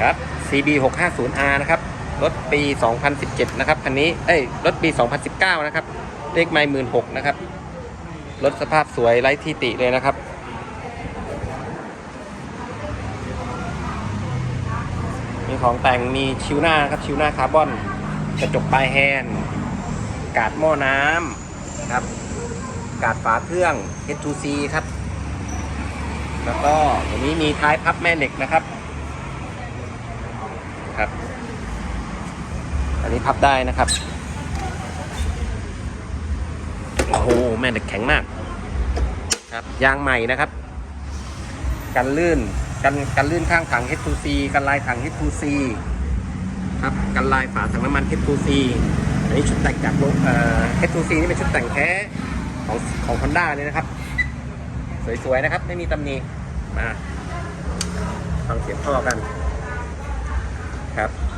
ครับ CB 650R นะครับ รถปี 2017 นะครับ คันนี้ เอ้ย รถปี 2019 นะครับ เลขไม่หมื่นหกนะครับ รถสภาพสวยไร้ที่ติเลยนะครับ มีของแต่งมีชิวหน้าครับ ชิวหน้าคาร์บอน กระจกปลายแฮนด์กาดหม้อน้ำนะครับ กาดฝาเครื่อง H2C ครับ แล้วก็ตัวนี้มีท้ายพับแม่เหล็กนะครับ ครับ อันนี้พับได้นะครับ โอ้โห แม่เหล็กแข็งมาก ครับ ยางใหม่นะครับ กันลื่น กันกันลื่นข้างถัง H2C กันลายถัง H2C ครับ กันลายฝาถังน้ำมัน H2C อันนี้ชุดแต่งจากเอ่อ H2C นี่เป็นชุดแต่งแท้ของของ Honda เลยนะครับ สวยๆนะครับ ไม่มีตำหนิ มาฟังเสียงท่อกัน ครับ